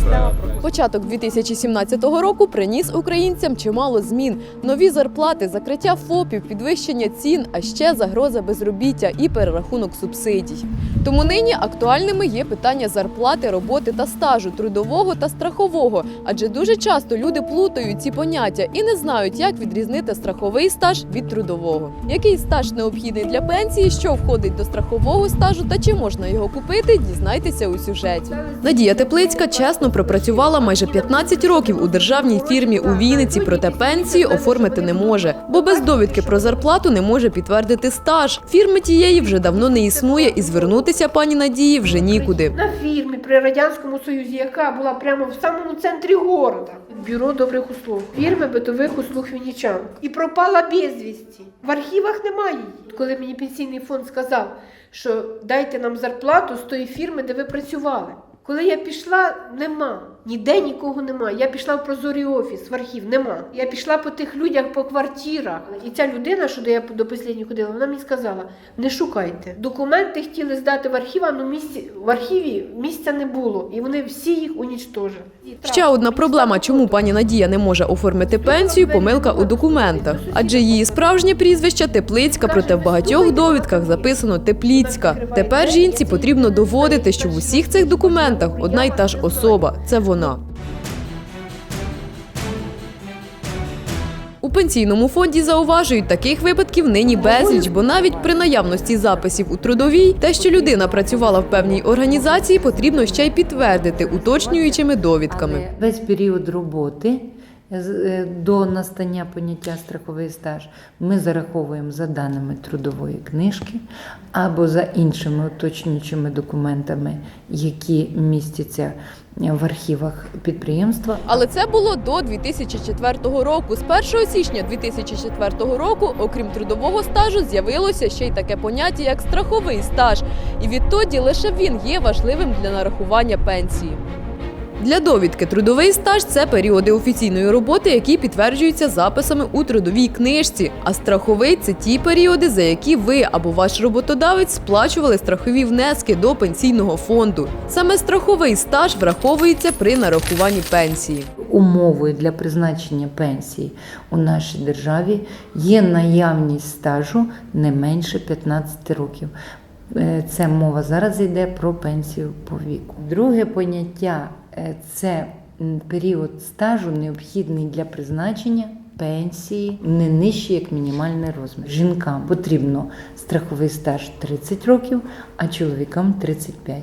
проходить. Початок 2017 року приніс українцям чимало змін: нові зарплати, закриття ФОПів, підвищення цін, а ще загроза безробіття і перерахунок субсидій. Тому нині актуальними є питання зарплати, роботи та стажу, трудового та страхового, адже дуже часто люди плутають ці поняття і не знають, як відрізнити страховий стаж від трудового. Який стаж необхідний для пенсії, що входить до страхового стажу та чи можна його купити, дізнайтеся у сюжеті. Надія Теплицька чесно пропрацювала майже 15 років у державній фірмі у Вінниці, проте пенсії оформити не може, бо без довідки про зарплату не може підтвердити стаж. Фірми тієї вже давно не існує, і звернутися пані Надії вже нікуди. На фірмі при Радянському Союзі, яка була прямо в самому центрі города. Бюро добрих услуг, фірми битових услуг Вінничан. І пропала безвісті. В архівах немає її. Коли мені пенсійний фонд сказав, що дайте нам зарплату з тої фірми, де ви працювали. Коли я пішла, нема. Ніде нікого нема. Я пішла в прозорий офіс, в архів, нема. Я пішла по тих людях, по квартирах. І ця людина, що я до останнього ходила, вона мені сказала: не шукайте. Документи хотіли здати в архів, а ну місці в архіві місця не було. І вони всі їх унічтожили. Ще одна проблема, чому пані Надія не може оформити пенсію, помилка у документах. Адже її справжнє прізвище Теплицька, проте в багатьох довідках записано Тепліцька. Тепер жінці потрібно доводити, що в усіх цих документах одна й та ж особа це вона. У пенсійному фонді зауважують, таких випадків нині безліч, бо навіть при наявності записів у трудовій, те, що людина працювала в певній організації, потрібно ще й підтвердити уточнюючими довідками. Весь період роботи до настання поняття страховий стаж ми зараховуємо за даними трудової книжки або за іншими уточнюючими документами, які містяться в архівах підприємства. Але це було до 2004 року. З 1 січня 2004 року, окрім трудового стажу, з'явилося ще й таке поняття як страховий стаж, і відтоді лише він є важливим для нарахування пенсії. Для довідки трудовий стаж це періоди офіційної роботи, які підтверджуються записами у трудовій книжці. А страховий це ті періоди, за які ви або ваш роботодавець сплачували страхові внески до пенсійного фонду. Саме страховий стаж враховується при нарахуванні пенсії. Умовою для призначення пенсії у нашій державі є наявність стажу не менше 15 років. Е, Це мова зараз йде про пенсію по віку. Друге поняття це період стажу, необхідний для призначення пенсії не нижче, як мінімальний розмір. Жінкам потрібно страховий стаж 30 років, а чоловікам 35.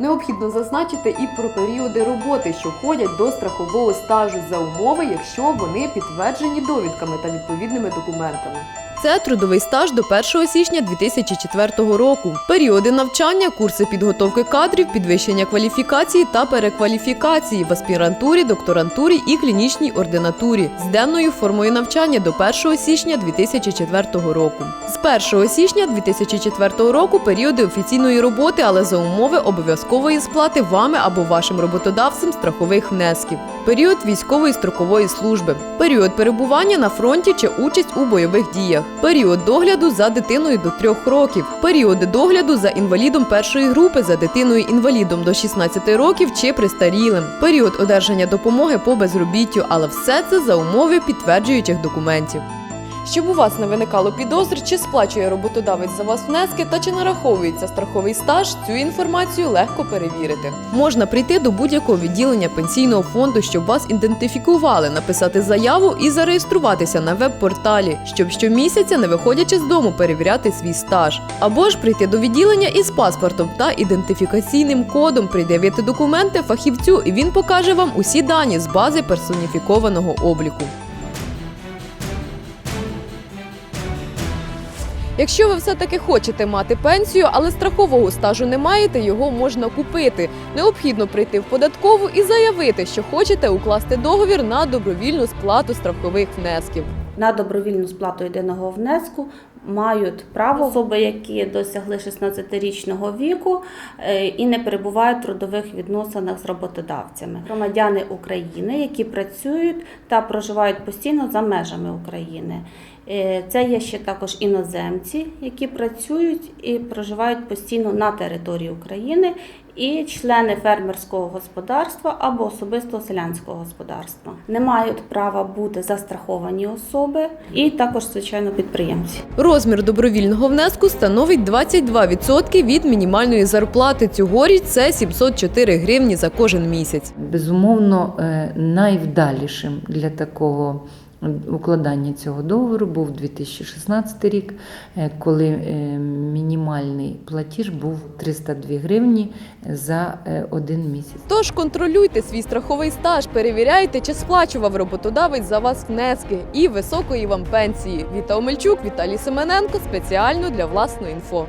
Необхідно зазначити і про періоди роботи, що входять до страхового стажу за умови, якщо вони підтверджені довідками та відповідними документами. Це трудовий стаж до 1 січня 2004 року. Періоди навчання, курси підготовки кадрів, підвищення кваліфікації та перекваліфікації в аспірантурі, докторантурі і клінічній ординатурі з денною формою навчання до 1 січня 2004 року. З 1 січня 2004 року періоди офіційної роботи, але за умови обов'язкової сплати вами або вашим роботодавцем страхових внесків. Період військової строкової служби, період перебування на фронті чи участь у бойових діях, період догляду за дитиною до 3 років, періоди догляду за інвалідом першої групи, за дитиною інвалідом до 16 років чи престарілим, період одержання допомоги по безробіттю, але все це за умови підтверджуючих документів. Щоб у вас не виникало підозр, чи сплачує роботодавець за вас внески та чи нараховується страховий стаж, цю інформацію легко перевірити. Можна прийти до будь-якого відділення пенсійного фонду, щоб вас ідентифікували, написати заяву і зареєструватися на веб-порталі, щоб щомісяця, не виходячи з дому, перевіряти свій стаж. Або ж прийти до відділення із паспортом та ідентифікаційним кодом, пред'явити документи фахівцю, і він покаже вам усі дані з бази персоніфікованого обліку. Якщо ви все-таки хочете мати пенсію, але страхового стажу не маєте, його можна купити. Необхідно прийти в податкову і заявити, що хочете укласти договір на добровільну сплату страхових внесків. На добровільну сплату єдиного внеску мають право особи, які досягли 16-річного віку е, і не перебувають в трудових відносинах з роботодавцями. Громадяни України, які працюють та проживають постійно за межами України. Е, Це є ще також іноземці, які працюють і проживають постійно на території України, і члени фермерського господарства або особистого селянського господарства. Не мають права бути застраховані особи, і також, звичайно, підприємці. Розмір добровільного внеску становить 22% від мінімальної зарплати. Цьогоріч це 704 гривні за кожен місяць. Безумовно, е, найвдалішим для такого укладання цього договору був 2016 рік, е, коли е, мінімальний платіж був 302 гривні за е, один місяць. Тож контролюйте свій страховий стаж, перевіряйте, чи сплачував роботодавець за вас внески і високої вам пенсії. Віта Омельчук, Віталій Семененко спеціально для власної інфо.